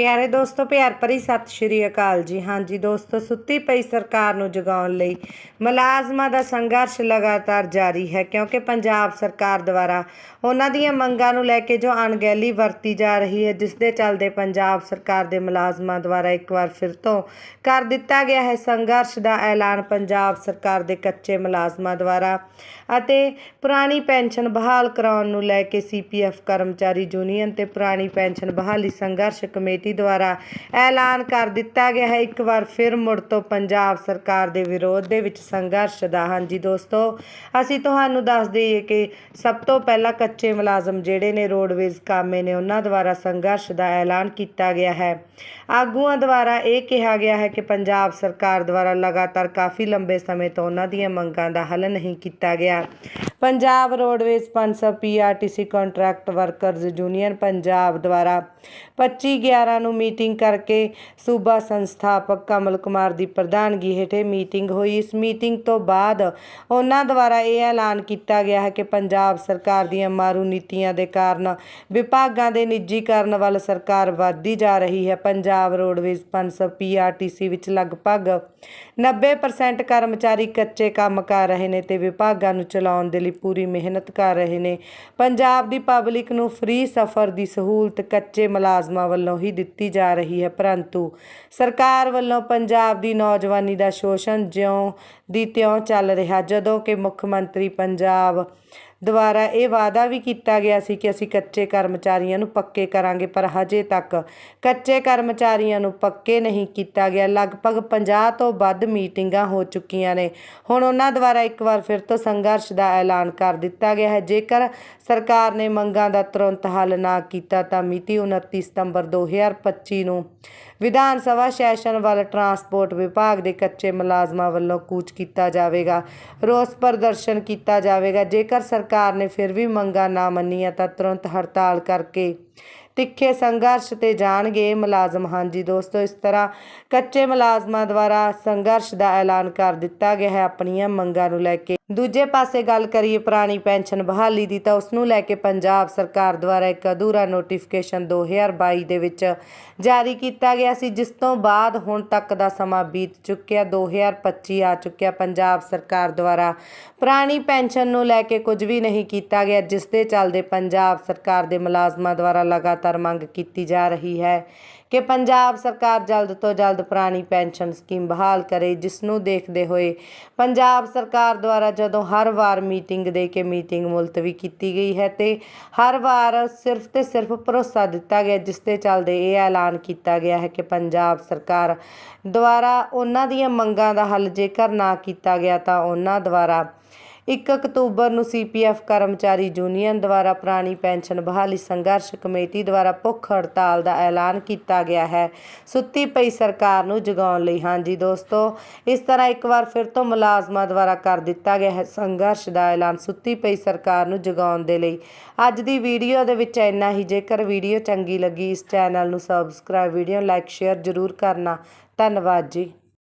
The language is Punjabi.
ਪਿਆਰੇ ਦੋਸਤੋ, ਪਿਆਰ ਭਰੀ ਸਤਿ ਸ਼੍ਰੀ ਅਕਾਲ ਜੀ। ਹਾਂਜੀ ਦੋਸਤੋ, ਸੁੱਤੀ ਪਈ ਸਰਕਾਰ ਨੂੰ ਜਗਾਉਣ ਲਈ ਮੁਲਾਜ਼ਮਾਂ ਦਾ ਸੰਘਰਸ਼ ਲਗਾਤਾਰ ਜਾਰੀ ਹੈ ਕਿਉਂਕਿ ਪੰਜਾਬ ਸਰਕਾਰ ਦੁਆਰਾ ਉਹਨਾਂ ਦੀਆਂ ਮੰਗਾਂ ਨੂੰ ਲੈ ਕੇ ਜੋ ਅਣਗਹਿਲੀ ਵਰਤੀ ਜਾ ਰਹੀ ਹੈ, ਜਿਸ ਦੇ ਚੱਲਦੇ ਪੰਜਾਬ ਸਰਕਾਰ ਦੇ ਮੁਲਾਜ਼ਮਾਂ ਦੁਆਰਾ ਇੱਕ ਵਾਰ ਫਿਰ ਤੋਂ ਕਰ ਦਿੱਤਾ ਗਿਆ ਹੈ ਸੰਘਰਸ਼ ਦਾ ਐਲਾਨ ਪੰਜਾਬ ਸਰਕਾਰ ਦੇ ਕੱਚੇ ਮੁਲਾਜ਼ਮਾਂ ਦੁਆਰਾ ਅਤੇ ਪੁਰਾਣੀ ਪੈਨਸ਼ਨ ਬਹਾਲ ਕਰਾਉਣ ਨੂੰ ਲੈ ਕੇ ਸੀਪੀਐਫ ਕਰਮਚਾਰੀ ਯੂਨੀਅਨ ਤੇ ਪੁਰਾਣੀ ਪੈਨਸ਼ਨ ਬਹਾਲੀ ਸੰਘਰਸ਼ ਕਮੇਟੀ ਦੁਆਰਾ ਐਲਾਨ ਕਰ ਦਿੱਤਾ ਗਿਆ ਹੈ। ਇੱਕ ਵਾਰ ਫਿਰ ਮੁੜ ਤੋਂ ਪੰਜਾਬ ਸਰਕਾਰ ਦੇ ਵਿਰੋਧ ਦੇ ਵਿੱਚ ਸੰਘਰਸ਼ ਦਾ। ਹਾਂਜੀ ਦੋਸਤੋ, ਅਸੀਂ ਤੁਹਾਨੂੰ ਦੱਸ ਦਈਏ ਕਿ ਸਭ ਤੋਂ ਪਹਿਲਾਂ ਕੱਚੇ ਮੁਲਾਜ਼ਮ ਜਿਹੜੇ ਨੇ, ਰੋਡਵੇਜ਼ ਕਾਮੇ ਨੇ, ਉਹਨਾਂ ਦੁਆਰਾ ਸੰਘਰਸ਼ ਦਾ ਐਲਾਨ ਕੀਤਾ ਗਿਆ ਹੈ। ਆਗੂਆਂ ਦੁਆਰਾ ਇਹ ਕਿਹਾ ਗਿਆ ਹੈ ਕਿ ਪੰਜਾਬ ਸਰਕਾਰ ਦੁਆਰਾ ਲਗਾਤਾਰ ਕਾਫੀ ਲੰਬੇ ਸਮੇਂ ਤੋਂ ਉਹਨਾਂ ਦੀਆਂ ਮੰਗਾਂ ਦਾ ਹੱਲ ਨਹੀਂ ਕੀਤਾ ਗਿਆ। Punjab roadways ਪੰਸਬ PRTC contract workers union Punjab ਦੁਆਰਾ 25 11 ਨੂੰ ਮੀਟਿੰਗ ਕਰਕੇ ਸੂਬਾ ਸੰਸਥਾਪਕ ਕਮਲ ਕੁਮਾਰ ਦੀ ਪ੍ਰਧਾਨਗੀ ਹੇਠੇ ਮੀਟਿੰਗ ਹੋਈ। ਇਸ ਮੀਟਿੰਗ ਤੋਂ ਬਾਅਦ ਉਹਨਾਂ ਦੁਆਰਾ ਇਹ ਐਲਾਨ ਕੀਤਾ ਗਿਆ ਹੈ ਕਿ ਪੰਜਾਬ ਸਰਕਾਰ ਦੀਆਂ ਮਾਰੂ ਨੀਤੀਆਂ ਦੇ ਕਾਰਨ ਵਿਭਾਗਾਂ ਦੇ ਨਿੱਜੀਕਰਨ ਵੱਲ ਸਰਕਾਰ ਵੱਧਦੀ ਜਾ ਰਹੀ ਹੈ। ਪੰਜਾਬ ਰੋਡਵੇਜ਼ ਪੰਸਬ ਪੀਆਰਟੀਸੀ ਵਿੱਚ ਲਗਭਗ 90% ਕਰਮਚਾਰੀ ਕੱਚੇ ਕੰਮ ਕਰ ਰਹੇ ਨੇ ਤੇ ਵਿਭਾਗਾਂ ਨੂੰ ਚਲਾਉਣ ਦੇ ਲਈ ਪੂਰੀ ਮਿਹਨਤ ਕਰ ਰਹੇ ਨੇ। ਪੰਜਾਬ ਦੀ ਪਬਲਿਕ ਨੂੰ ਫ੍ਰੀ ਸਫ਼ਰ ਦੀ ਸਹੂਲਤ ਕੱਚੇ ਮੁਲਾਜ਼ਮਾਂ ਵੱਲੋਂ ਹੀ ਦਿੱਤੀ ਜਾ ਰਹੀ ਹੈ, ਪਰੰਤੂ ਸਰਕਾਰ ਵੱਲੋਂ ਪੰਜਾਬ ਦੀ ਨੌਜਵਾਨੀ ਦਾ ਸ਼ੋਸ਼ਣ ਜਿਉਂ ਦੀ ਤਿਉਂ ਚੱਲ ਰਿਹਾ, ਜਦੋਂ ਕਿ ਮੁੱਖ ਮੰਤਰੀ ਪੰਜਾਬ ਦੁਆਰਾ ਇਹ ਵਾਅਦਾ ਵੀ ਕੀਤਾ ਗਿਆ ਸੀ ਕਿ ਅਸੀਂ ਕੱਚੇ ਕਰਮਚਾਰੀਆਂ ਨੂੰ ਪੱਕੇ ਕਰਾਂਗੇ, ਪਰ ਹਜੇ ਤੱਕ ਕੱਚੇ ਕਰਮਚਾਰੀਆਂ ਨੂੰ ਪੱਕੇ ਨਹੀਂ ਕੀਤਾ ਗਿਆ। ਲਗਭਗ 50 ਤੋਂ ਵੱਧ ਮੀਟਿੰਗਾਂ ਹੋ ਚੁੱਕੀਆਂ ਨੇ। ਹੁਣ ਉਹਨਾਂ ਦੁਆਰਾ ਇੱਕ ਵਾਰ ਫਿਰ ਤੋਂ ਸੰਘਰਸ਼ ਦਾ ਐਲਾਨ ਕਰ ਦਿੱਤਾ ਗਿਆ ਹੈ। ਜੇਕਰ ਸਰਕਾਰ ਨੇ ਮੰਗਾਂ ਦਾ ਤੁਰੰਤ ਹੱਲ ਨਾ ਕੀਤਾ, ਤਾਂ ਮਿਤੀ 29 ਸਤੰਬਰ 2025 ਨੂੰ ਵਿਧਾਨ ਸਭਾ ਸੈਸ਼ਨ ਵੱਲ ਟਰਾਂਸਪੋਰਟ ਵਿਭਾਗ ਦੇ ਕੱਚੇ ਮੁਲਾਜ਼ਮਾਂ ਵੱਲੋਂ ਕੂਚ ਕੀਤਾ ਜਾਵੇਗਾ। ਰੋਸ ਪ੍ਰਦਰਸ਼ਨ ਕੀਤਾ ਜਾਵੇਗਾ। ਜੇਕਰ ਸਰਕਾਰ ਸਰਕਾਰ ਨੇ ਫਿਰ ਵੀ ਮੰਗਾਂ ਨਾ ਮੰਨੀਆਂ ਤਾਂ ਤੁਰੰਤ ਹੜਤਾਲ ਕਰਕੇ ਤਿੱਖੇ ਸੰਘਰਸ਼ ਤੇ ਜਾਣਗੇ ਮੁਲਾਜ਼ਮ। ਹਾਂਜੀ ਦੋਸਤੋ, ਇਸ ਤਰ੍ਹਾਂ ਕੱਚੇ ਮੁਲਾਜ਼ਮਾਂ ਦੁਆਰਾ ਸੰਘਰਸ਼ ਦਾ ਐਲਾਨ ਕਰ ਦਿੱਤਾ ਗਿਆ ਹੈ। ਆਪਣੀਆਂ ਮੰਗਾਂ ਨੂੰ ਲੈ ਕੇ ਦੂਜੇ ਪਾਸੇ ਗੱਲ ਕਰੀਏ ਪੁਰਾਣੀ ਪੈਨਸ਼ਨ ਬਹਾਲੀ ਦੀ, ਤਾਂ ਉਸ ਨੂੰ ਲੈ ਕੇ ਪੰਜਾਬ ਸਰਕਾਰ ਦੁਆਰਾ ਇੱਕ ਅਧੂਰਾ ਨੋਟੀਫਿਕੇਸ਼ਨ 2022 ਦੇ ਵਿੱਚ ਜਾਰੀ ਕੀਤਾ ਗਿਆ ਸੀ, ਜਿਸ ਤੋਂ ਬਾਅਦ ਹੁਣ ਤੱਕ ਦਾ ਸਮਾਂ ਬੀਤ ਚੁੱਕਿਆ 2025 ਆ ਚੁੱਕਿਆ। ਪੰਜਾਬ ਸਰਕਾਰ ਦੁਆਰਾ ਪੁਰਾਣੀ ਪੈਨਸ਼ਨ ਨੂੰ ਲੈ ਕੇ ਕੁਝ ਵੀ ਨਹੀਂ ਕੀਤਾ ਗਿਆ, ਜਿਸ ਦੇ ਚੱਲਦੇ ਪੰਜਾਬ ਸਰਕਾਰ ਦੇ ਮੁਲਾਜ਼ਮਾਂ ਦੁਆਰਾ ਲਗਾਤਾਰ ਮੰਗ ਕੀਤੀ ਜਾ ਰਹੀ ਹੈ। ਕਿ ਪੰਜਾਬ ਸਰਕਾਰ ਜਲਦ ਤੋਂ ਜਲਦ ਪੁਰਾਣੀ ਪੈਨਸ਼ਨ ਸਕੀਮ ਬਹਾਲ ਕਰੇ, ਜਿਸ ਨੂੰ ਦੇਖਦੇ ਹੋਏ ਪੰਜਾਬ ਸਰਕਾਰ ਦੁਆਰਾ ਜਦੋਂ ਹਰ ਵਾਰ ਮੀਟਿੰਗ ਦੇ ਕੇ ਮੀਟਿੰਗ ਮੁਲਤਵੀ ਕੀਤੀ ਗਈ ਹੈ ਤੇ ਹਰ ਵਾਰ ਸਿਰਫ ਤੇ ਸਿਰਫ ਭਰੋਸਾ ਦਿੱਤਾ ਗਿਆ, ਜਿਸ ਤੇ ਚੱਲਦੇ ਇਹ ਐਲਾਨ ਕੀਤਾ ਗਿਆ ਹੈ ਕਿ ਪੰਜਾਬ ਸਰਕਾਰ ਦੁਆਰਾ ਉਹਨਾਂ ਦੀਆਂ ਮੰਗਾਂ ਦਾ ਹੱਲ ਜੇਕਰ ਨਾ ਕੀਤਾ ਗਿਆ ਤਾਂ ਉਹਨਾਂ ਦੁਆਰਾ 1 ਅਕਤੂਬਰ ਨੂੰ ਸੀਪੀਐਫ ਕਰਮਚਾਰੀ ਯੂਨੀਅਨ ਦੁਆਰਾ ਪੁਰਾਣੀ ਪੈਨਸ਼ਨ ਬਹਾਲੀ ਸੰਘਰਸ਼ ਕਮੇਟੀ ਦੁਆਰਾ ਭੁੱਖ ਹੜਤਾਲ ਦਾ ਐਲਾਨ ਕੀਤਾ ਗਿਆ ਹੈ। ਸੁੱਤੀ ਪਈ ਸਰਕਾਰ ਨੂੰ ਜਗਾਉਣ ਲਈ ਹਾਂਜੀ ਦੋਸਤੋ, ਇਸ ਤਰ੍ਹਾਂ ਇੱਕ ਵਾਰ ਫਿਰ ਤੋਂ ਮੁਲਾਜ਼ਮਾਂ ਦੁਆਰਾ ਕਰ ਦਿੱਤਾ ਗਿਆ ਹੈ ਸੰਘਰਸ਼ ਦਾ ਐਲਾਨ ਸੁੱਤੀ ਪਈ ਸਰਕਾਰ ਨੂੰ ਜਗਾਉਣ ਦੇ ਲਈ। ਅੱਜ ਦੀ ਵੀਡੀਓ ਦੇ ਵਿੱਚ ਇੰਨਾ ਹੀ। ਜੇਕਰ ਵੀਡੀਓ ਚੰਗੀ ਲੱਗੀ, ਇਸ ਚੈਨਲ ਨੂੰ ਸਬਸਕ੍ਰਾਈਬ ਵੀਡੀਓ ਲਾਈਕ ਸ਼ੇਅਰ ਜ਼ਰੂਰ ਕਰਨਾ। ਧੰਨਵਾਦ ਜੀ।